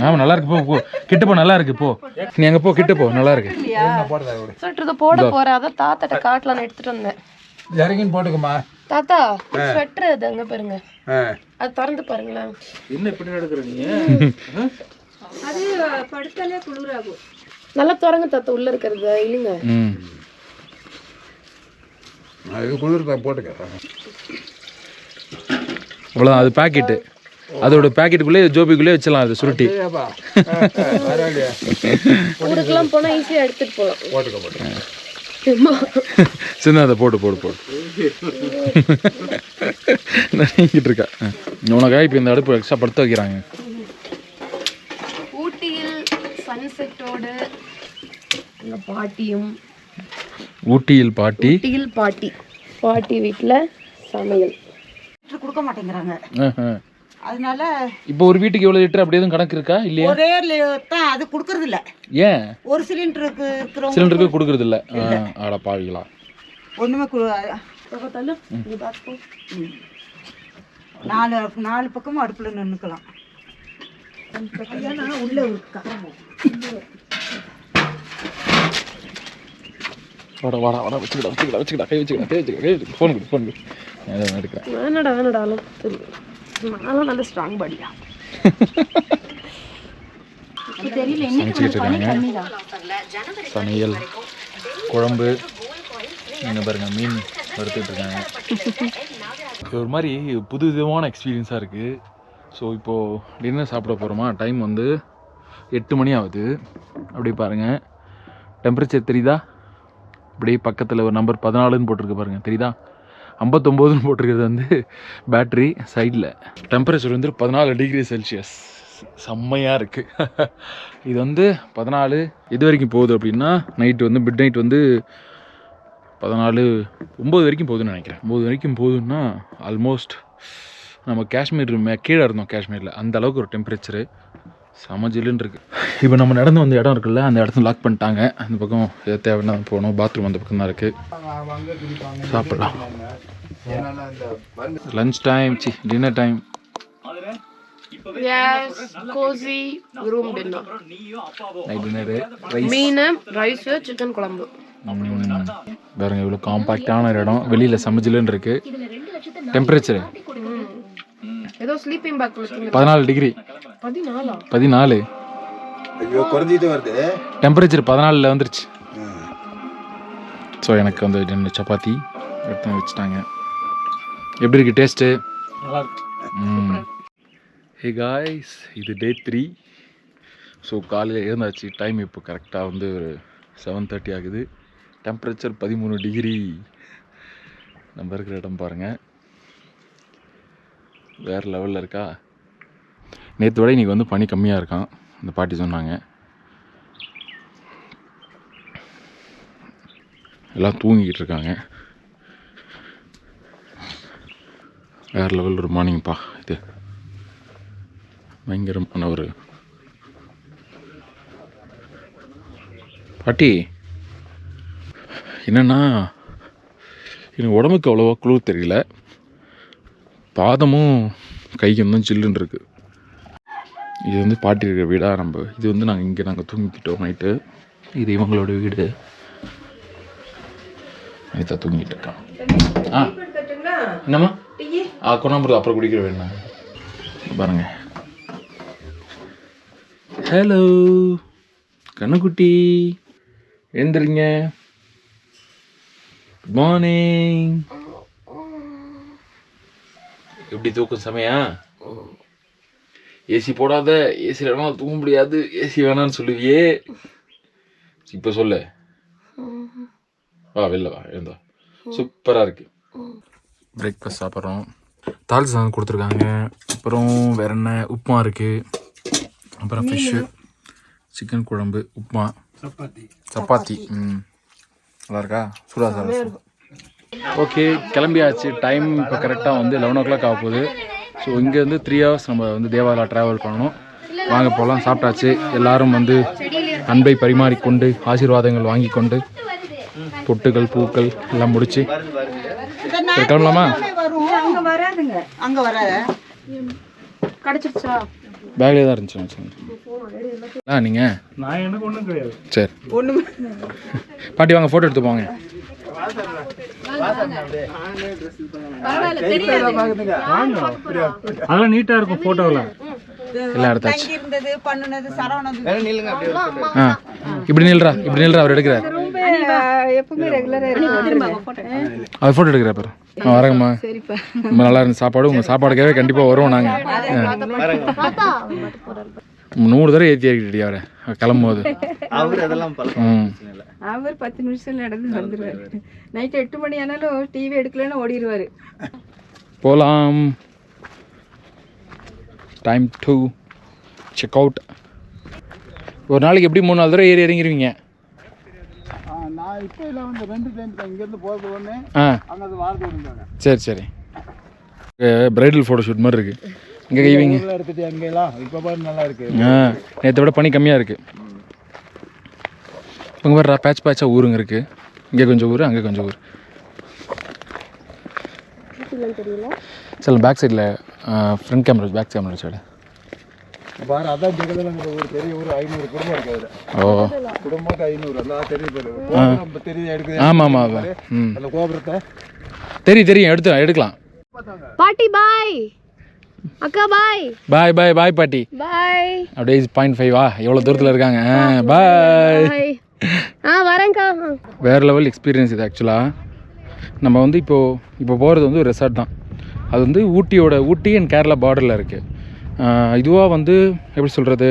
ஆமா நல்லா இருக்கு போ போ. கிட்ட போ நல்லா இருக்கு போ. நீ அங்க போ கிட்ட போ நல்லா இருக்கு. ஸ்வெட்டர் இதை போட போறேன். அதான் தாத்தாட்ட காட்டலான்னு எடுத்துட்டு வந்தேன். இறங்கின்னு போட்டுக்கம்மா. தாத்தா ஸ்வெட்டர் அது அங்க பாருங்க. ஆ. அது திறந்து பாருங்களேன். என்ன இப்படி நடக்குற நீ? அது படுத்தாலே குளிராகும். நல்லா திறங்க தாத்தா உள்ள இருக்கிறது. இல்லைங்க ம். அது குளிர்க்க போட்டுக்க. அவ்வளோதான் அது பாக்கெட்டு அதோட பாக்கெட்டுக்குள்ளே ஜோபிக்குள்ளே வச்சிடலாம் அது சுருட்டி. ஏப்பா பரவாயில்லையா ஊருக்கெல்லாம் போனா ஈஸியா எடுத்துட்டு போலாம். போட்டுக்க போட்டுக்க. அம்மா. சின்ன அதை போட்டு போடு போடு. நினைக்கிட்டு இருக்கா. உனக்காக இப்போ இந்த அடுப்பு எக்ஸ்ட்ரா படுத்த வைக்கிறாங்க. ஊட்டியில் சன்செட்டோடு எங்க பாட்டியும். ஊட்டியில் பாட்டி. ஊட்டியில் பாட்டி. பாட்டி வீட்ல சமையல். கொடுக்க மாட்டேங்கிறாங்க. அதனால இப்போ ஒரு வீட்டுக்கு எவ்வளோ லிட்டர் அப்படி எதுவும் கணக்கு இருக்கா? இல்லையா? ஒரே தான் அது கொடுக்கறது இல்ல ஏன்? ஒரு சிலிண்டருக்கு இருக்கிறவங்க சிலிண்டருக்கு கொடுக்கறது இல்ல. ஆட பாவிங்களா ஒண்ணுமே நாலு நாலு பக்கமும் அடுப்புல நின்னுக்கலாம். உள்ள. வாடா வாடா வாடா வச்சுக்கிடா வச்சுக்கிடா வச்சுக்கிடா கை வச்சுக்கிடா கை வச்சுக்கிடா கை வச்சுக்கிடா ஃபோன் கொடு ஃபோன் கொடு. எடுக்கிறேன் வேணடா வேணடா நானும் நல்ல ஸ்ட்ராங் பாடியா சமைச்சிக்கிட்டு இருக்காங்க. சமையல் குழம்பு இங்கே பாருங்க மீன் வறுத்துட்டு இருக்காங்க. இது ஒரு மாதிரி புது விதமான எக்ஸ்பீரியன்ஸாக இருக்குது ஸோ இப்போது டின்னர் சாப்பிட போகிறோமா டைம் வந்து எட்டு மணி ஆகுது. அப்படி பாருங்கள் டெம்பரேச்சர் தெரியுதா? அப்படியே பக்கத்தில் ஒரு நம்பர் பதினாலுன்னு போட்டிருக்கு பாருங்கள் தெரியுதா? ஐம்பத்தொம்போதுன்னு போட்டிருக்கிறது வந்து பேட்ரி சைடில் டெம்பரேச்சர் வந்து பதினாலு டிகிரி செல்சியஸ் செம்மையாக இருக்குது இது வந்து பதினாலு இது வரைக்கும் போகுது அப்படின்னா நைட்டு வந்து மிட் நைட் வந்து பதினாலு ஒம்பது வரைக்கும் போகுதுன்னு நினைக்கிறேன். ஒம்பது வரைக்கும் போகுதுன்னா ஆல்மோஸ்ட் நம்ம காஷ்மீர் மே- கீழே இருந்தோம் காஷ்மீரில். அந்த அளவுக்கு ஒரு டெம்பரேச்சரு செம ஜில்லுன்னு இருக்கு. இப்போ நம்ம நடந்து வந்த இடம் இருக்குல்ல அந்த இடத்த லாக் பண்ணிட்டாங்க. அந்த பக்கம் எது தேவைன்னா போகணும். பாத்ரூம் அந்த பக்கம் தான் இருக்குது சாப்பிடலாம். லஞ்ச் டைம் சி dinner time Kosi room dinner night dinner மீன் ரைஸ் சிக்கன் குழம்பு. பாருங்க இவ்வளோ காம்பாக்டான ஒரு இடம். வெளியில் சமைச்சலுன்னு இருக்கு. டெம்பரேச்சர் ஏதோ ஸ்லீப்பிங் பேக் பதினாலு டிகிரி பதினாலா? பதினாலு. ஐயோ குறைஞ்சிட்டு வருது. டெம்பரேச்சர் பதினாலில் வந்துருச்சு. ஸோ எனக்கு வந்து ரெண்டு சப்பாத்தி எடுத்து வச்சுட்டாங்க. எப்படி இருக்கு டேஸ்ட்டு ஹே காய்ஸ் இது டே த்ரீ ஸோ காலையில் எழுந்தாச்சு. டைம் இப்போ கரெக்டாக வந்து ஒரு செவன் தேர்ட்டி ஆகுது. டெம்பரேச்சர் பதிமூணு டிகிரி நம்ம இருக்கிற இடம் பாருங்கள் வேறு லெவலில் இருக்கா? நேற்று விட இன்றைக்கி வந்து பனி கம்மியாக இருக்கான் இந்த பாட்டி சொன்னாங்க. எல்லாம் தூங்கிக்கிட்டு இருக்காங்க. வேறு லெவல் ஒரு மார்னிங்ப்பா இது. பயங்கரமான ஒரு பாட்டி என்னென்னா எனக்கு உடம்புக்கு அவ்வளோவா குளிர் தெரியல. பாதமும் கையும் தான் சில்லுன்னு இருக்கு. இது வந்து பாட்டி இருக்கிற வீடாக நம்ம இது வந்து நாங்கள் இங்கே நாங்கள் தூங்கிக்கிட்டோம் நைட்டு. இது இவங்களோட வீடு. நைத்தா தூங்கிட்டு இருக்கான் ஆ. என்னம்மா? ஆ கொண்டாம்புறது அப்புறம் குடிக்கிற வேணா பாருங்க. ஹலோ கண்ணுக்குட்டி எழுந்துருங்க. குட் மார்னிங் எப்படி தூக்கம் செமையா ஏசி போடாத ஏசி வேணாலும் தூங்க முடியாது ஏசி வேணாம்னு சொல்லுவியே. இப்போ சொல்லு. வா வெளில வா எழுந்தா சூப்பராக இருக்கு. பிரேக்ஃபாஸ்ட் சாப்பிட்றோம். தால் சாதம் கொடுத்துருக்காங்க. அப்புறம் வேற என்ன? உப்புமா இருக்கு. அப்புறம் ஃபிஷ்ஷு சிக்கன் குழம்பு உப்புமா. சப்பாத்தி. சப்பாத்தி. ம். நல்லா இருக்கா? சூடா சார் ஓகே கிளம்பியாச்சு. டைம் இப்போ கரெக்டாக வந்து லெவன் ஓ கிளாக் ஆக போகுது. ஸோ இங்கேருந்து த்ரீ ஹவர்ஸ் நம்ம வந்து தேவாலா ட்ராவல் பண்ணணும். வாங்க போகலாம் சாப்பிட்டாச்சு. எல்லாரும் வந்து அன்பை பரிமாறிக்கொண்டு ஆசீர்வாதங்கள் வாங்கி கொண்டு பொட்டுகள் பூக்கள் எல்லாம் முடிச்சு. கிளம்பலாமா? பேக்லேயே தான் இருந்துச்சு ஆ நீங்கள் நான் எனக்கு ஒன்றும் கிடையாது. சரி. ஒண்ணுமே பாட்டி வாங்க ஃபோட்டோ எடுத்து போங்க. அதெல்லாம் நீட்டாக இருக்கும் ஃபோட்டோவில் எல்லாம் எடுத்தாச்சு. தங்கி இருந்தது பண்ணுனது சரவணது. ஆ. இப்படி நில்றா இப்படி நில்றா அவர் எடுக்கிறார். எப்பவுமே ரெகுலரா இருக்கு. அவர் ஃபோட்டோ எடுக்கிறார் பாரு. ஆ வரேங்கம்மா ரொம்ப நல்லா இருந்துச்சு சாப்பாடு. உங்கள் சாப்பாடுக்காகவே கண்டிப்பாக வருவோம் நாங்கள் நூறு தடவை ஏற்றி ஏறிக்கிட்டி அவரை. கிளம்பும்போது. அவர் அதெல்லாம் அவர் பத்து நிமிஷம் நடந்து வந்துருவாரு. நைட் எட்டு மணி ஆனாலும் டிவி எடுக்கலன்னு ஓடிடுவாரு போகலாம் டைம் டு செக் அவுட் ஒரு நாளைக்கு எப்படி மூணு நாலு தடவை ஏறி இருந்தாங்க சரி சரி. பிரைடல் ஃபோட்டோ ஷூட் மாதிரி இருக்குது இங்கே கைவிங்க. அங்கெல்லாம் இப்போ பாரு நல்லா இருக்கு. ஆ நேற்றை விட பனி கம்மியாக இருக்குது இங்கே வர்றா பேட்ச் பேட்சாக ஊருங்க இருக்குது இங்கே கொஞ்சம் ஊர் அங்கே கொஞ்சம் ஊர். சரி பேக் சைடில் front camera back camera side பாரு அதான் ஜெகதலங்கிற ஒரு பெரிய ஊர் ஐநூறு குடும்பம் இருக்கு அதில். ஓ. குடும்பத்துக்கு ஐநூறு தெரியுது பாரு. கோபுரம் தெரியுது எடுக்குது ஆமாம் ஆமாம் அதான் ம். அந்த கோபுரத்தை. தெரியும் தெரியும் எடுத்து எடுக்கலாம். பாட்டி பாய். அக்கா பாய் பாய் பாய் பாய் பாட்டி. பாய் அப்படியே பாயிண்ட் ஃபைவா எவ்வளோ தூரத்தில் இருக்காங்க? பாய் ஆ வரேன்க்கா. வேறு லெவல் எக்ஸ்பீரியன்ஸ் இது ஆக்சுவலாக நம்ம வந்து இப்போது இப்போ போகிறது வந்து ஒரு ரெசார்ட் தான். அது வந்து ஊட்டியோட ஊட்டி அண்ட் கேரளா பார்டரில் இருக்குது இதுவாக வந்து எப்படி சொல்கிறது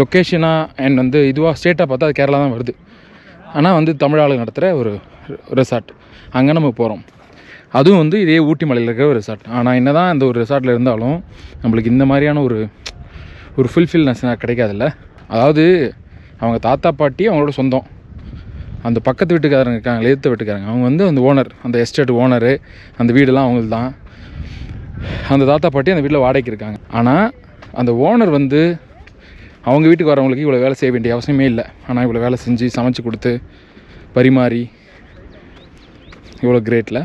லொக்கேஷனாக அண்ட் வந்து இதுவாக ஸ்டேட்டாக பார்த்தா அது கேரளா தான் வருது. ஆனால் வந்து தமிழ் ஆளுங்க நடத்துகிற ஒரு ரெசார்ட் அங்கே நம்ம போகிறோம் அதுவும் வந்து இதே ஊட்டி மலையில் இருக்கிற ஒரு ரிசார்ட் ஆனால் என்ன தான் அந்த ஒரு ரிசார்ட்டில் இருந்தாலும் நம்மளுக்கு இந்த மாதிரியான ஒரு ஒரு ஃபுல்ஃபில்னஸ் கிடைக்காதுல்ல. அதாவது அவங்க தாத்தா பாட்டி அவங்களோட சொந்தம். அந்த பக்கத்து வீட்டுக்காரங்க இருக்காங்க எதிர்த்த வீட்டுக்காரங்க. அவங்க வந்து அந்த ஓனர் அந்த எஸ்டேட் ஓனரு அந்த வீடெல்லாம் அவங்களுக்கு தான் அந்த தாத்தா பாட்டி அந்த வீட்டில் வாடகைக்கு இருக்காங்க. ஆனால் அந்த ஓனர் வந்து அவங்க வீட்டுக்கு வரவங்களுக்கு இவ்வளோ வேலை செய்ய வேண்டிய அவசியமே இல்லை. ஆனால் இவ்வளோ வேலை செஞ்சு சமைச்சு கொடுத்து பரிமாறி இவ்வளோ கிரேட்டில்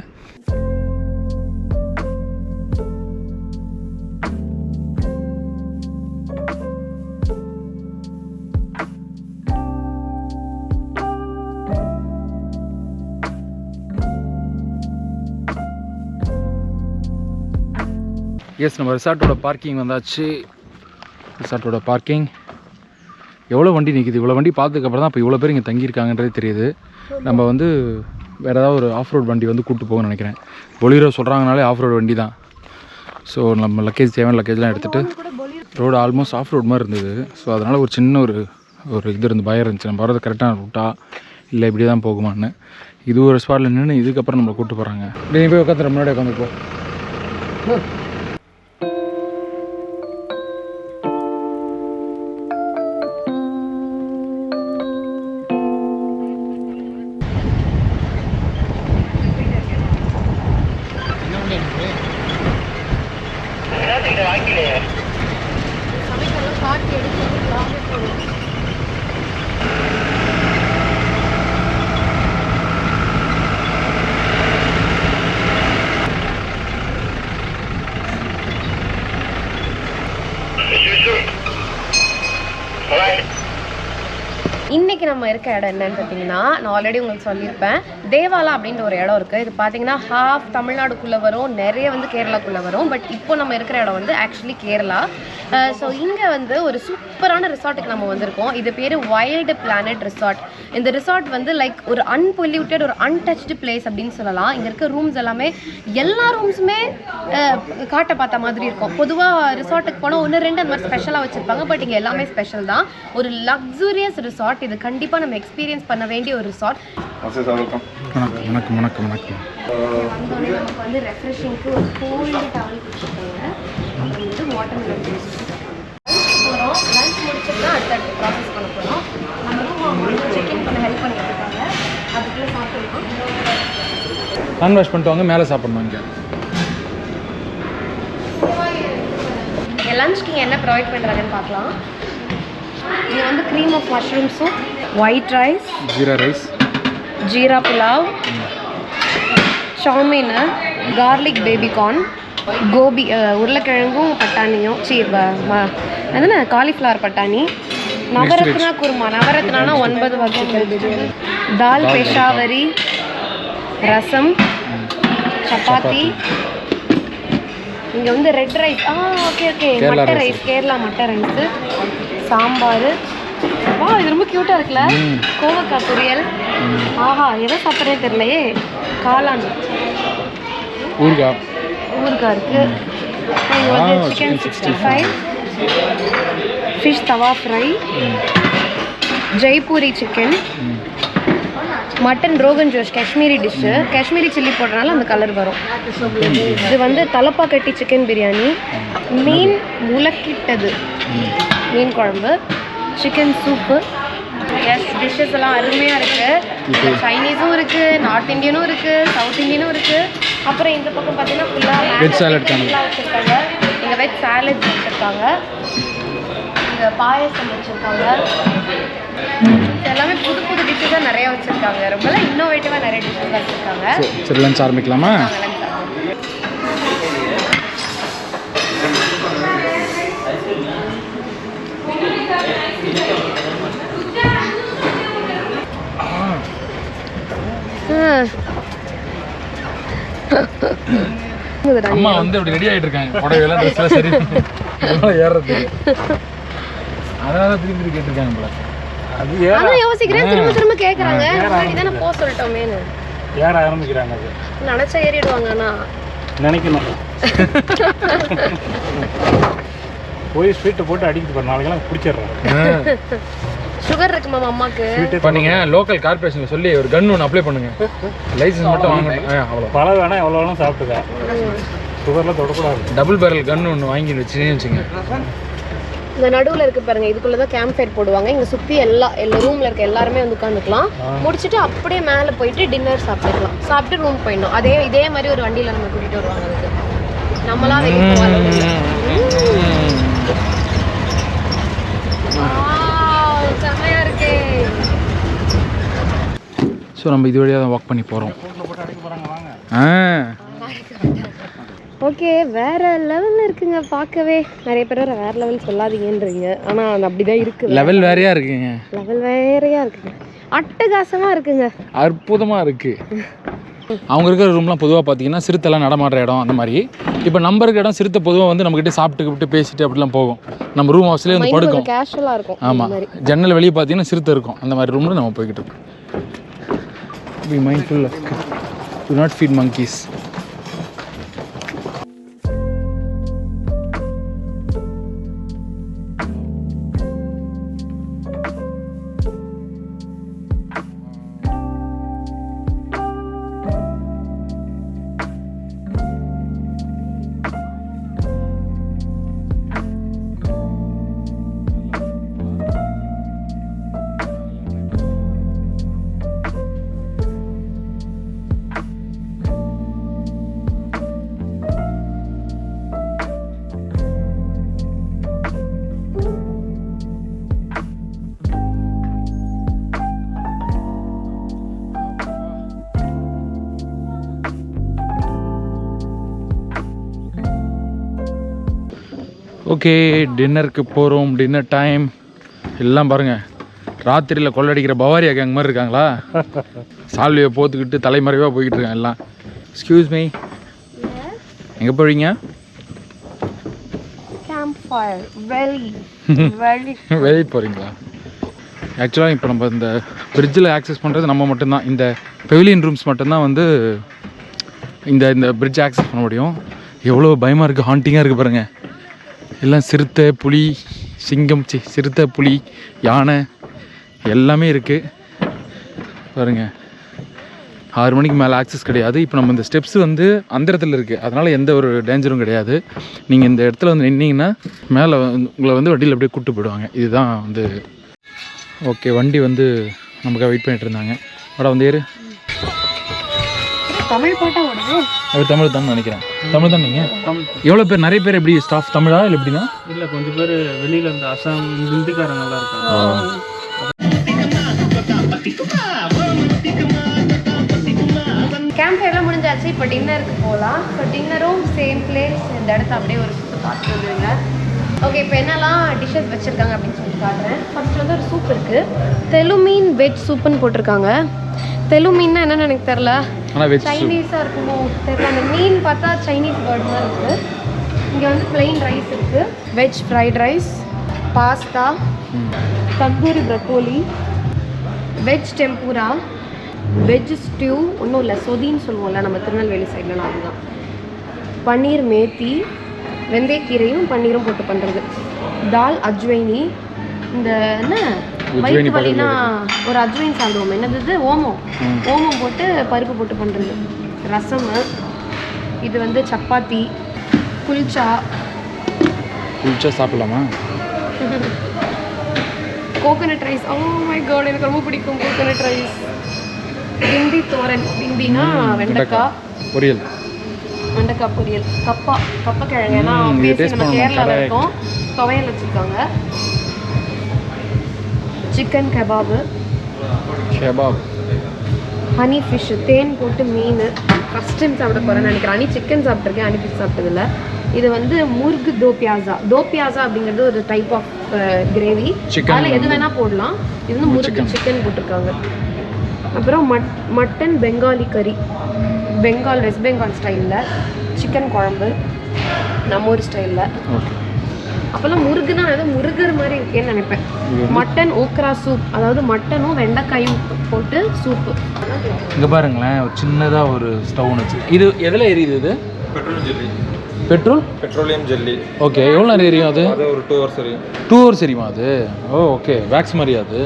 எஸ் நம்ம ரிசார்ட்டோட பார்க்கிங் வந்தாச்சு. ரிசார்ட்டோட பார்க்கிங் எவ்வளோ வண்டி நிற்கிது இவ்வளோ வண்டி பார்த்ததுக்கப்புறம் தான் இப்போ இவ்வளோ பேர் இங்கே தங்கியிருக்காங்கன்றது தெரியுது. நம்ம வந்து வேறு ஏதாவது ஒரு ஆஃப் ரோட் வண்டி வந்து கூப்பிட்டு போகணும்னு நினைக்கிறேன். பொலிரோ சொல்கிறாங்கனாலே ஆஃப் ரோட் வண்டி தான் ஸோ நம்ம லக்கேஜ் தேவையான லக்கேஜ்லாம் எடுத்துகிட்டு ரோடு ஆல்மோஸ்ட் ஆஃப் ரோட் மாதிரி இருந்தது. ஸோ அதனால் ஒரு சின்ன ஒரு ஒரு இது இருந்து பயம் இருந்துச்சு. நம்ம வரது கரெக்டான ரூட்டா இல்லை இப்படி தான் போகுமான்னு. இது ஒரு ஸ்பாட்டில் நின்று இதுக்கப்புறம் நம்மளை கூப்பிட்டு போகிறாங்க நீ போய் உட்காந்துரு முன்னாடி உட்காந்துப்போ நம்ம இருக்க இடம் என்னன்னு பார்த்தீங்கன்னா நான் ஆல்ரெடி உங்களுக்கு சொல்லியிருப்பேன். தேவாலா அப்படின்ற ஒரு இடம் இருக்குது இது பார்த்தீங்கன்னா ஹாஃப் தமிழ்நாடுக்குள்ளே வரும் நிறைய வந்து கேரளாக்குள்ளே வரும். பட் இப்போ நம்ம இருக்கிற இடம் வந்து ஆக்சுவலி கேரளா. ஸோ இங்கே வந்து ஒரு சூப்பரான ரிசார்ட்டுக்கு நம்ம வந்திருக்கோம். இது பேர் வைல்டு பிளானட் ரிசார்ட் இந்த ரிசார்ட் வந்து லைக் ஒரு அன்பொல்யூட்டட் ஒரு அன்டச்டு பிளேஸ் அப்படின்னு சொல்லலாம். இங்கே இருக்க ரூம்ஸ் எல்லாமே எல்லா ரூம்ஸுமே காட்டை பார்த்த மாதிரி இருக்கும். பொதுவாக ரிசார்ட்டுக்கு போனால் ஒன்று ரெண்டு அந்த மாதிரி ஸ்பெஷலாக வச்சுருப்பாங்க. பட் இங்கே எல்லாமே ஸ்பெஷல் தான். ஒரு லக்ஸூரியஸ் ரிசார்ட் இது கண்டிப்பாக நம்ம எக்ஸ்பீரியன்ஸ் பண்ண வேண்டிய ஒரு ரிசார்ட் வணக்கம் வணக்கம் வணக்கம் வணக்கம். வந்தோடனே நமக்கு வந்து ரெஃப்ரெஷிங்க்கு ஒரு கோல்டு டவல் கொடுத்துருக்காங்க. அப்புறம் வந்து வாட்டர் மிலன் ஜூஸ் போகிறோம் லஞ்ச் முடிச்சுட்டு தான் அடுத்த ப்ராசஸ் பண்ண போகிறோம் நம்ம செக்இன் பண்ண ஹெல்ப் பண்ணிட்டு இருக்காங்க. அதுக்குள்ளே சாப்பிட்டுருக்கோம் ஹேண்ட் வாஷ் பண்ணிட்டு வாங்க மேலே சாப்பிடணும் இங்கே. என் லஞ்ச்க்கு என்ன ப்ரொவைட் பண்ணுறாங்கன்னு பார்க்கலாம். இது வந்து cream of mushroom soup white rice jeera rice jeera pulao chowmein garlic baby corn gobi உருளைக்கிழங்கும் பட்டாணியும் சீ அதுனா காலிஃப்ளவர் பட்டாணி. நவரத்னா குருமா. நவரத்னானா ஒன்பது வகைகள் தால் பெஷாவரி ரசம் சப்பாத்தி இங்கே வந்து ரெட் ரைஸ் ஆ ஓகே ஓகே மட்டை. ரைஸ் கேரளா மட்டை ரைஸு சாம்பார் வா இது ரொம்ப க்யூட்டாக இருக்குல்ல? கோவக்காய் பொரியல். ஆஹா எதை சாப்பிட்றேன்னு தெரியலையே. காளான். ஊறுகாய். ஊறுகாய் இருக்கு. இங்கே வந்து Wow, chicken sixty five fish tawa fry Jaipuri chicken mutton rogan josh Kashmiri dish Kashmiri chilli போடுறதுனால அந்த கலர் வரும். இது வந்து தலப்பாக்கட்டி சிக்கன் பிரியாணி. மீன் முளக்கிட்டது. மீன் குழம்பு. Chicken soup. எஸ் டிஷ்ஷஸ் எல்லாம் அருமையாக இருக்குது சைனீஸும் இருக்குது நார்த் இந்தியனும் இருக்குது சவுத் இந்தியனும் இருக்குது அப்புறம் இந்த பக்கம் பார்த்தீங்கன்னா ஃபுல்லாக salad காணுது. வச்சுருக்காங்க. இங்கே வெஜ் சாலட் வச்சுருக்காங்க. இங்கே பாயசம் வச்சுருக்காங்க. எல்லாமே புது புது டிஷ்ஷஸாக நிறைய வச்சுருக்காங்க. ரொம்பலாம் இன்னோவேட்டிவாக நிறைய டிஷ்ஷஸ் வச்சுருக்காங்க. சரி, சரி லஞ்ச் ஆரம்பிக்கலாமா? அம்மா வந்து அப்படி ரெடி ஆகிட்டு இருக்காங்க புடவையெல்லாம் ட்ரெஸ்லாம் சரி ஏறுறது அதனால தான் திரும்பி திரும்பி கேட்டிருக்காங்க போல. அது ஏற அதான் யோசிக்கிறேன். திரும்ப திரும்ப கேட்குறாங்க முன்னாடி தானே போக சொல்லிட்டோமேனு ஏற ஆரம்பிக்கிறாங்க அது. நினச்சா ஏறிடுவாங்க அண்ணா நினைக்கணும். போய் ஸ்வீட்டை போட்டு அடிக்குது பாரு. நாளைக்கெல்லாம் பிடிச்சிடுறேன் சுகர் இருக்கு மாமா அம்மாக்கு? இப்போ நீங்கள் லோக்கல் கார்பரேஷனில் சொல்லி ஒரு கன் ஒன்று அப்ளை பண்ணுங்க. லைசன்ஸ் மட்டும் வாங்கணும் அவ்வளோ பழ வேணா எவ்வளோ வேணாலும் சாப்பிட்டுக்க. சுகர்லாம் தொடக்கூடாது. டபுள் பேரல் கன் ஒன்று வாங்கி வச்சுன்னு வச்சுங்க இந்த நடுவுல இருக்கு பாருங்க. இதுக்குள்ள தான் கேம்ப் ஃபயர் போடுவாங்க. இங்க சுத்தி எல்லா எல்லா ரூம்ல இருக்க எல்லாருமே வந்து உட்காந்துக்கலாம் முடிச்சிட்டு அப்படியே மேல போயிட்டு டின்னர் சாப்பிட்டுக்கலாம். சாப்பிட்டு ரூம் போயிடணும். அதே இதே மாதிரி ஒரு வண்டியில நம்ம கூட்டிட்டு வருவாங்க அதுக்கு. நம்மளா வெளியே போவாங்க செம்மையா இருக்கே ஸோ நம்ம இது வழியாக தான் வாக் பண்ணி போகிறோம் ஆ. ஓகே வேற லெவல்ல இருக்குங்க பார்க்கவே. நிறைய பேர் வேற லெவல் சொல்லாதீங்கன்றீங்க. ஆனா அது அப்படிதான் இருக்குது லெவல் வேறையாக இருக்குங்க. லெவல் வேறையா இருக்குங்க. அட்டகாசமா இருக்குங்க. அற்புதமாக இருக்குது அவங்க இருக்கிற ரூம்லாம் பொதுவாக பார்த்தீங்கன்னா சிறுத்தைலாம் நடமாடுற இடம் அந்த மாதிரி. இப்போ நம்ம இருக்கிற இடம் சிறுத்தை பொதுவாக வந்து நம்மக்கிட்ட சாப்பிட்டுக்கிட்டு பேசிட்டு அப்படிலாம் போகும். நம்ம ரூம் ஹவுஸ்லேயே வந்து படுக்கும். ஆமாம் ஜன்னல் வெளியே பார்த்தீங்கன்னா சிறுத்தை இருக்கும். அந்த மாதிரி ரூமில் நம்ம போய்கிட்டு இருக்கோம். be mindful like do not feed monkeys. Okay டின்னருக்கு போகிறோம் டின்னர் டைம் எல்லாம் பாருங்கள் ராத்திரியில் கொள்ளடிக்கிற பவாரியா கேங் மாதிரி இருக்காங்களா? சால்வியை போத்துக்கிட்டு தலைமறைவாக போய்கிட்டு இருக்காங்க எல்லாம். எக்ஸ்கியூஸ் மீ எங்கே வெளி வெளியே போகிறீங்களா ஆக்சுவலாக இப்போ நம்ம இந்த பிரிட்ஜில் ஆக்சஸ் பண்ணுறது நம்ம மட்டும்தான். இந்த பெவிலியன் ரூம்ஸ் மட்டும்தான் வந்து இந்த இந்த பிரிட்ஜ் ஆக்சஸ் பண்ண முடியும். எவ்வளோ பயமாக இருக்குது ஹாண்டிங்காக இருக்குது பாருங்க. எல்லாம் சிறுத்தை புலி சிங்கம் சி சிறுத்தை புலி யானை எல்லாமே இருக்குது பாருங்க. ஆறு மணிக்கு மேலே ஆக்சஸ் கிடையாது. இப்போ நம்ம இந்த ஸ்டெப்ஸ் வந்து அந்த இடத்துல இருக்குது அதனால் எந்த ஒரு டேஞ்சரும் கிடையாது. நீங்கள் இந்த இடத்துல வந்து நின்னீங்கன்னா மேலே உங்களை வந்து வண்டியில் அப்படியே கூட்டு போயிடுவாங்க. இதுதான் வந்து ஓகே வண்டி வந்து நமக்காக வெயிட் பண்ணிட்டு இருந்தாங்க. வட வந்து ஏறு. தமிழ் போட்டா அவர் தமிழ் தான் நினைக்கிறேன். தமிழ் தான் நீங்கள் எவ்வளோ பேர் நிறைய பேர் எப்படி ஸ்டாஃப் தமிழா இல்லை எப்படின்னா? இல்லை கொஞ்சம் பேர் வெளியில இருந்து அசாம் ஹிந்திக்காரங்கெல்லாம் இருக்காங்க. கேம்ப் ஃபயர்லாம் முடிஞ்சாச்சு இப்போ டின்னருக்கு போகலாம் ஸோ டின்னரும் சேம் பிளேஸ் இந்த இடத்த அப்படியே ஒரு சுற்று பார்த்துட்டு வந்துருங்க. ஓகே இப்போ என்னெல்லாம் டிஷ்ஷஸ் வச்சுருக்காங்க அப்படின்னு சொல்லி காட்டுறேன். ஃபர்ஸ்ட் வந்து ஒரு சூப் இருக்குது தெலுமீன் வெஜ் சூப்புன்னு போட்டிருக்காங்க. தெலுமீன்னா என்னன்னு எனக்கு தெரில சைனீஸாக இருக்குமோ தெரியல. அந்த மீன் பார்த்தா சைனீஸ் வேர்ட் மாதிரி இருக்குது இங்கே வந்து plain ரைஸ் இருக்குது veg fried rice pasta tandoori broccoli veg tempura veg stew ஒன்றும் இல்லை சொதின்னு சொல்லுவோம்ல நம்ம திருநெல்வேலி சைடில் அதுதான். பன்னீர் மேத்தி வெந்தயக்கீரையும் பன்னீரும் போட்டு பண்ணுறது தால் அஜ்வைனி இந்த என்ன? வயிற்று வலினா ஒரு அஜ்வைன் சாப்பிடுவோம் என்னது இது? ஓமம். ஓமம் போட்டு பருப்பு போட்டு பண்ணுறது ரசம். இது வந்து சப்பாத்தி. குல்ச்சா. குளிச்சா சாப்பிடலாமா? Coconut rice oh my god எனக்கு ரொம்ப பிடிக்கும் கோகனட் ரைஸ் பிந்தி தோரன். பிந்தினா வெண்டைக்காய் பொரியல். வெண்டைக்காய் பொரியல். கப்பா. கப்பை கிழங்கு ஏன்னா நம்ம. கேரளாவில். இருக்கோம். துவையல் வச்சுருக்காங்க. சிக்கன் கபாபு ஷெபாப் ஹனி ஃபிஷ் தேன் போட்டு மீன் ஃபஸ்ட் டைம் சாப்பிட போகிறேன்னு நினைக்கிறேன். ஹனி சிக்கன் சாப்பிட்ருக்கேன் ஹனி ஃபிஷ் சாப்பிட்டதில்ல. இது வந்து முர்கு தோ பியாசா தோ பியாசா அப்படிங்கிறது ஒரு டைப் ஆஃப் கிரேவி அதில் எது வேணால் போடலாம். இது வந்து முருகு சிக்கன் போட்டிருக்காங்க. அப்புறம் மட் மட்டன் பெங்காலி கறி பெங்கால் வெஸ்ட் பெங்கால் ஸ்டைலில் சிக்கன் குழம்பு. நம்ம ஊர் ஸ்டைலில் ஓகே அப்போல்லாம் முருகுனா ஏதோ முருகர் மாதிரி இருக்கேன்னு நினைப்பேன். மட்டன் ஓக்ரா சூப் அதாவது மட்டனும் வெண்டைக்காயும் போட்டு சூப்பு இங்கே பாருங்களேன் ஒரு சின்னதாக ஒரு ஸ்டவ் வச்சு. இது எதில் எரியுது இது? Petrol jelly petrol petroleum jelly okay எவ்வளோ நேரம் எரியும் அது? அது ஒரு டூ ஹவர்ஸ் வரையும் டூ ஹவர்ஸ் எரியுமா அது? ஓ ஓகே வேக்ஸ் மாதிரி அது.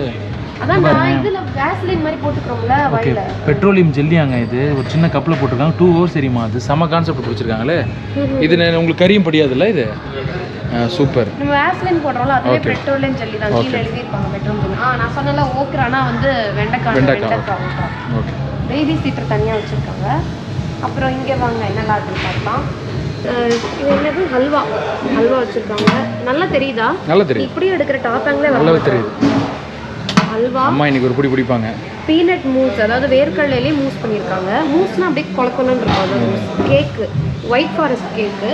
அதான் நான் இதுல வேஸ்லின் மாதிரி போட்டுக்கிறோம்ல ஓகே வயல. பெட்ரோலியம் ஜெல்லியாங்க இது. ஒரு சின்ன கப்பில் போட்டிருக்காங்க. டூ ஹவர்ஸ் எரியுமா அது? செம கான்செப்ட் பிடிச்சிருக்காங்களே இது நான் உங்களுக்கு கறியும் படியாதுல்ல இது? சூப்பர். நம்ம வேஸ்லின் போடுறோம்ல அதுவே. பெட்ரோலியம் ஜெல்லி தான் கீழே எழுதியிருப்பாங்க பெட்ரோல் ஜெல்லி. ஆ நான் சொன்னல ஓக்ரானா வந்து வெண்டைக்காய் வெண்டைக்காய். ஓகே பேபி சீட்டர் தனியாக வச்சுருக்காங்க. அப்புறம் இங்கே வாங்க என்னெல்லாம் இருக்குன்னு பார்க்கலாம். இது என்னது? ஹல்வா. ஹல்வா வச்சுருக்காங்க. நல்லா தெரியுதா? நல்லா தெரியுது. இப்படியே எடுக்கிற டாப்பாங்களே நல்லாவே தெரியுது. ஹல்வா. அம்மா இன்னைக்கு ஒரு பிடி பிடிப்பாங்க. பீனட் மூஸ் அதாவது வேர்க்கடலையிலே மூஸ் பண்ணியிருக்காங்க. மூஸ்னா அப்படியே கொலக்கொலன்னு இருக்கும் அது mousse cake white forest cake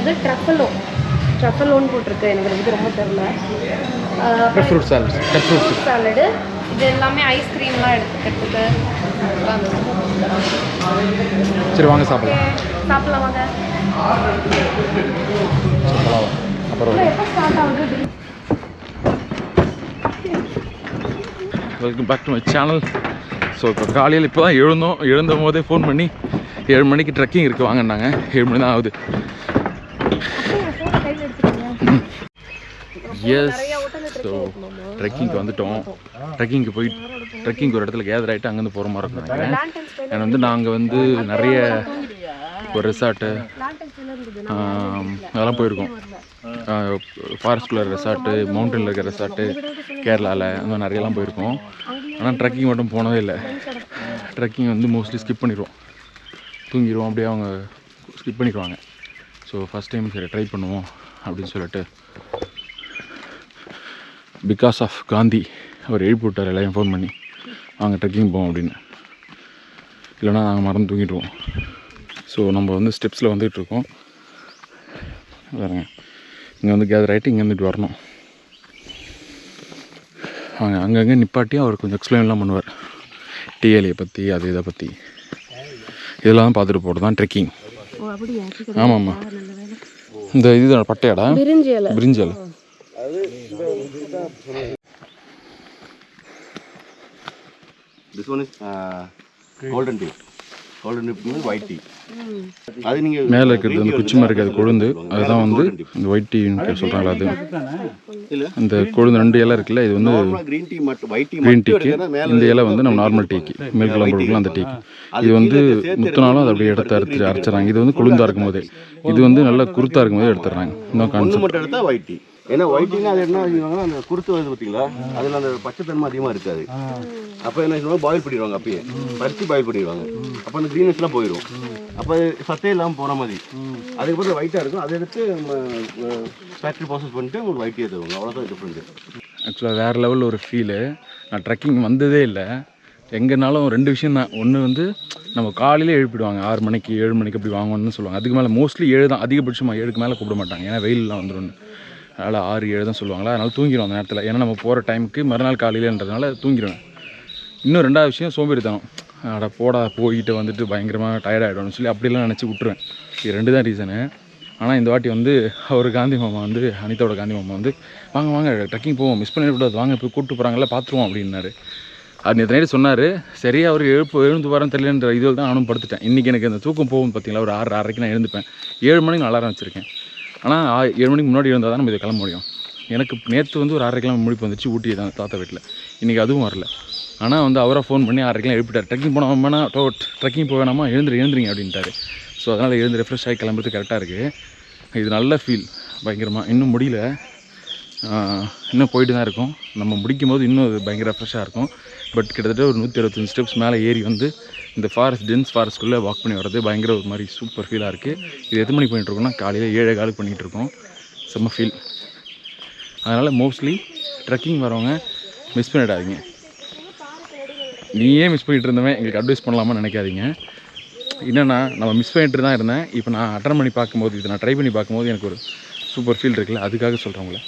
இது ட்ரஃபலோ ட்ரஃபலோன்னு போட்டிருக்கு எனக்கு வந்து ரொம்ப தெரில ஃப்ரூட் சாலட் ஃப்ரூட் சாலடு இது எல்லாமே ஐஸ்கிரீம்லாம் எடுத்துக்கிறதுக்கு சரி வாங்க சாப்பிடலாம். சாப்பிடலாம் வாங்க. அப்புறம் welcome back to my channel so இப்போ காலையில் இப்போ தான் எழுந்தோம். எழுந்த போதே ஃபோன் பண்ணி ஏழு மணிக்கு ட்ரெக்கிங் இருக்குது வாங்கினாங்க ஏழு மணி தான் ஆகுது. எஸ் ஸோ ட்ரெக்கிங்க்கு வந்துட்டோம். ட்ரெக்கிங்க்கு போய் ட்ரெக்கிங் ஒரு இடத்துல கேதர் ஆகிட்டு அங்கேருந்து போகிற மாதிரி இருக்கும் நினைக்கிறேன் ஏன்னா வந்து நாங்கள் வந்து நிறைய ஒரு ரெசார்ட்டு அதெல்லாம் போயிருக்கோம். ஃபாரஸ்ட்குள்ள ரெசார்ட்டு மவுண்டனில் இருக்க ரெசார்ட்டு கேரளாவில் அந்த மாதிரி நிறையலாம் போயிருக்கோம். ஆனால் ட்ரெக்கிங் மட்டும் போனதே இல்லை. ட்ரெக்கிங் வந்து மோஸ்ட்லி ஸ்கிப் பண்ணிடுவோம். தூங்கிடுவோம் அப்படியே அவங்க ஸ்கிப் பண்ணிடுவாங்க. ஸோ ஃபஸ்ட் டைம் சரி ட்ரை பண்ணுவோம் அப்படின்னு சொல்லிட்டு பிகாஸ் ஆஃப் காந்தி அவர் எழுப்பி விட்டார் எல்லாரையும் ஃபோன் பண்ணி. வாங்க ட்ரெக்கிங் போவோம் அப்படின்னு. இல்லைன்னா நாங்கள் மறந்து தூங்கிடுவோம். ஸோ நம்ம வந்து ஸ்டெப்ஸில் வந்துகிட்டு இருக்கோம். பாருங்க. இங்கே வந்து கேதர் ஆகிட்டு இங்கே வந்துட்டு வரணும். அவங்க அங்கங்கே நிப்பாட்டி அவர் கொஞ்சம் எக்ஸ்பிளைன்லாம் பண்ணுவார். டிஎல்ஏ பற்றி அது இதை பற்றி இதெல்லாம் பார்த்துட்டு போகிறது தான் ட்ரெக்கிங் ஆமாம் ஆமாம் இந்த இது பட்டையாடா? பிரிஞ்சி இலை brinjal this one is golden tea golden tea means white tea அது நீங்க மேலே இருக்கிறது வந்து குச்சி மாதிரி இருக்காது கொழுந்து. அதுதான் வந்து இந்த ஒயிட் டீன்னு சொல்கிறாங்களா அது. இல்ல. இந்த கொழுந்து ரெண்டு இலை இருக்குல்ல இது வந்து நார்மலா கிரீன் டீ மட்டும் ஒயிட் டீ க்ரீன் மட்டும் டீக்கு இந்த இலை வந்து நம்ம நார்மல் டீக்கு மில்க்லாம் கொடுக்கலாம் அந்த டீக்கு இது வந்து முத்தினாலும் அது அப்படியே எடுத்து அரைச்சி அரைச்சிடறாங்க இது வந்து குளுந்தா இருக்கும் போதே. இது வந்து நல்லா குருத்தா இருக்கும் போதே எடுத்துடுறாங்க இன்னும் கான்செப்ட் ஒயிட் டீ ஏன்னா ஒயிட் டீனா அது என்ன செய்வாங்கன்னா அந்த குருத்து வருது பார்த்தீங்களா? அதில் அந்த பச்சைத்தன்மை அதிகமாக இருக்காது. அப்போ என்ன செய்வாங்க? பாயில் பண்ணிடுவாங்க அப்பயே. பறித்து பாயில் பண்ணிடுவாங்க. அப்போ அந்த க்ரீனஸ்லாம் போயிடும். அப்போ சத்தே இல்லாமல் போன மாதிரி. அதுக்கப்புறம் ஒயிட்டாக இருக்கும். அதை எடுத்து ஃபேக்ட்ரி ப்ராசஸ் பண்ணிட்டு உங்களுக்கு ஒயிட் டீ தருவாங்க. அவ்வளோதான் டிஃப்ரெண்ட் ஆக்சுவலாக வேறு லெவலில் ஒரு ஃபீலு நான் ட்ரெக்கிங் வந்ததே இல்லை. எங்கேனாலும் ரெண்டு விஷயம் தான். ஒன்று வந்து நம்ம காலையில் எழுப்பிடுவாங்க. ஆறு மணிக்கு ஏழு மணிக்கு அப்படி வாங்கணும்னு சொல்லுவாங்க. அதுக்கு மேலே மோஸ்ட்லி ஏழு தான். அதிகபட்சமாக ஏழுக்கு மேலே கூப்பிட மாட்டாங்க. ஏன்னா வெயிலெலாம் வந்துடும் அதனால் ஆறு ஏழு தான் சொல்லுவாங்களா? அதனால் தூங்கிடும் அந்த நேரத்தில். ஏன்னா நம்ம போகிற டைமுக்கு மறுநாள் காலையிலன்றதுனால தூங்கிடுவேன் இன்னும் ரெண்டாவது விஷயம் சோம்பேறித்தனம். அட போடா போயிட்டு வந்துட்டு பயங்கரமாக டயர்டாகிடும்னு சொல்லி அப்படிலாம் நினச்சி விட்ருவேன் இது ரெண்டு தான் ரீசனு ஆனால் இந்த வாட்டி வந்து அவர் காந்தி மாமா வந்து அனிதாவோட காந்தி மாமா வந்து வாங்க வாங்க ட்ரெக்கிங் போவோம். மிஸ் பண்ணிடக்கூடாது வாங்க போய் கூப்பிட்டு போகிறாங்கல்ல பார்த்துருவோம் அப்படின்னாரு. அது நேற்று நைட்டு சொன்னார் சரியாக அவர் எழுப்பு எழுந்து வரேன் தெரியலன்ற இதில் தான் நானும் படுத்துட்டேன். இன்றைக்கி எனக்கு அந்த தூக்கம் போகும் பார்த்தீங்களா ஒரு ஆறு ஆறரைக்கு நான் எழுந்துப்பேன். ஏழு மணிக்கு அலாரம் வச்சுருக்கேன். ஆனால் ஆ- ஏழு மணிக்கு முன்னாடி இருந்தால் தான் நம்ம இதை கிளம்ப முடியும். எனக்கு நேற்று வந்து ஒரு ஆறரைக்கெலாம் முடிப்பு வந்துச்சு ஊட்டி தான் தாத்தா வீட்டில் இன்றைக்கி அதுவும் வரல. ஆனால் வந்து அவராக ஃபோன் பண்ணி ஆறரைக்கெலாம் எழுப்பிட்டார். ட்ரெக்கிங் போனோம் வேணா டோ ட்ரெக்கிங் போக வேணாமா? எழுந்துரு எழுந்துருங்க அப்படின்ட்டாரு. ஸோ அதனால் எழுந்து ரெஃப்ரெஷ் ஆகி கிளம்புறது கரெக்டாக இருக்குது இது நல்ல ஃபீல் பயங்கரமாக இன்னும் முடியல. இன்னும் போயிட்டு தான் இருக்கும். நம்ம முடிக்கும் போது இன்னும் அது பயங்கர ஃப்ரெஷ்ஷாக இருக்கும். பட் கிட்டத்தட்ட ஒரு நூற்றி அறுபத்தஞ்சு ஸ்டெப்ஸ் மேலே ஏறி வந்து இந்த ஃபாரஸ்ட் டென்ஸ் ஃபாரஸ்ட்குள்ளே வாக் பண்ணி வர்றது பயங்கர ஒரு மாதிரி சூப்பர் ஃபீலாக இருக்குது இது எத்தனை மணிக்கு பண்ணிகிட்ருக்கோம்னா காலையில் ஏழை காலுக்கு பண்ணிகிட்டு இருக்கோம். செம்ம ஃபீல் அதனால் மோஸ்ட்லி ட்ரெக்கிங் வரவங்க மிஸ் பண்ணிடாதீங்க. நீயே மிஸ் பண்ணிகிட்டு இருந்தவன் எங்களுக்கு அட்வைஸ் பண்ணலாமா நினைக்காதீங்க. என்னென்னா நம்ம மிஸ் பண்ணிட்டு தான் இருந்தேன். இப்போ நான் அட்டன் பண்ணி பார்க்கும்போது இதை நான் ட்ரை பண்ணி பார்க்கும்போது எனக்கு ஒரு சூப்பர் ஃபீல் இருக்குல்ல அதுக்காக சொல்கிறேன் உங்களை.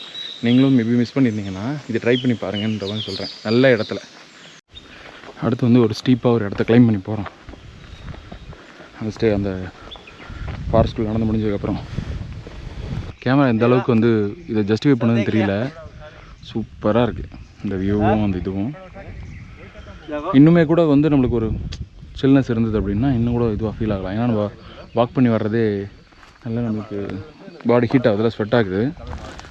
நீங்களும் மேபி மிஸ் பண்ணியிருந்தீங்கன்னா இதை ட்ரை பண்ணி பாருங்கன்ற மாதிரி சொல்கிறேன் நல்ல இடத்துல. அடுத்து வந்து ஒரு ஸ்டீப்பாக ஒரு இடத்த கிளைம் பண்ணி போகிறோம் அந்த ஸ்டே அந்த ஃபாரஸ்ட்குள்ளே நடந்து முடிஞ்சதுக்கப்புறம் கேமரா எந்த அளவுக்கு வந்து இதை ஜஸ்டிஃபை பண்ணதுன்னு தெரியல. சூப்பராக இருக்குது இந்த வியூவும் அந்த இதுவும். இன்னுமே கூட வந்து நம்மளுக்கு ஒரு சில்னஸ் இருந்தது அப்படின்னா இன்னும் கூட இதுவாக ஃபீல் ஆகலாம். ஏன்னா நம்ம வாக் பண்ணி வர்றதே நல்லா நம்மளுக்கு பாடி ஹீட் ஆகுதுல ஸ்வெட் ஆகுது.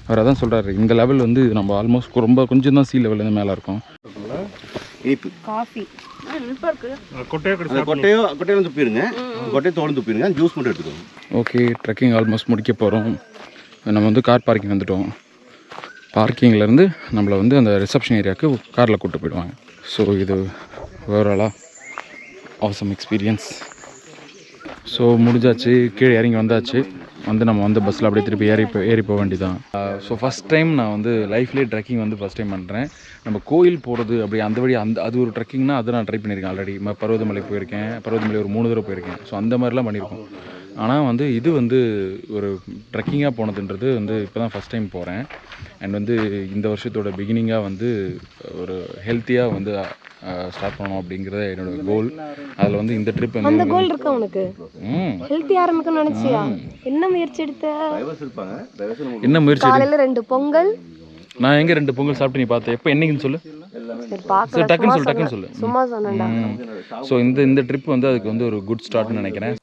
அவர் அதான் சொல்கிறாரு இந்த லெவல் வந்து நம்ம ஆல்மோஸ்ட் ரொம்ப கொஞ்சம் தான் சி லெவல்லேருந்து மேலே இருக்கும். இனிப்பு. காஃபி. கொட்டையை அந்த கொட்டையோ கொட்டையில துப்பிடுங்க. கொட்டையை தோடு துப்பிடுங்க. ஜூஸ் மட்டும் எடுத்துக்கோங்க. ஓகே ட்ரெக்கிங் ஆல்மோஸ்ட் முடிக்க போகிறோம் நம்ம வந்து கார் பார்க்கிங் வந்துட்டோம். பார்க்கிங்லேருந்து நம்மளை வந்து அந்த ரிசப்ஷன் ஏரியாவுக்கு காரில் கூப்பிட்டு போயிடுவாங்க. ஸோ இது ஓவராலாக awesome எக்ஸ்பீரியன்ஸ் ஸோ முடிஞ்சாச்சு. கீழே இறங்கி வந்தாச்சு. வந்து நம்ம வந்து பஸ்ஸில் அப்படியே திருப்பி ஏறி ஏறி போக வேண்டியதான் ஸோ ஃபஸ்ட் டைம் நான் வந்து லைஃப்லேயே ட்ரெக்கிங் வந்து ஃபஸ்ட் டைம் பண்ணுறேன் நம்ம கோயில் போகிறது அப்படி அந்த வழி அந்த அது ஒரு ட்ரெக்கிங்னா அதை நான் ட்ரை பண்ணியிருக்கேன் ஆல்ரெடி பர்வதமலை போயிருக்கேன். பர்வதமலை ஒரு மூணு தடவை போயிருக்கேன். ஸோ அந்த மாதிரிலாம் பண்ணியிருக்கோம். ஆனால் வந்து இது வந்து ஒரு ட்ரெக்கிங்காக போனதுன்றது வந்து இப்போ தான் ஃபஸ்ட் டைம் போகிறேன் அண்ட் வந்து இந்த வருஷத்தோட பிகினிங்காக வந்து ஒரு ஹெல்த்தியாக வந்து ஸ்டார்ட் பண்ணணும் அப்படிங்கிறத என்னோட கோல் அதில் வந்து இந்த ட்ரிப் அந்த வந்து கோல் இருக்கா உனக்கு? ம். ஹெல்த்தி ஆரம்பிக்கணும்னு நினைச்சியா? என்ன முயற்சி எடுத்த? என்ன முயற்சி காலையில ரெண்டு பொங்கல். நான் எங்கே ரெண்டு பொங்கல் சாப்பிட்டு நீ பார்த்த? எப்போ என்னைக்குன்னு சொல்லு. சரி டக்குன்னு சொல்லு டக்குன்னு சொல்லு. சும்மா சொன்னேன்டா. ஸோ இந்த இந்த ட்ரிப் வந்து அதுக்கு வந்து ஒரு குட் ஸ்டார்ட்னு நினைக்கிறேன்.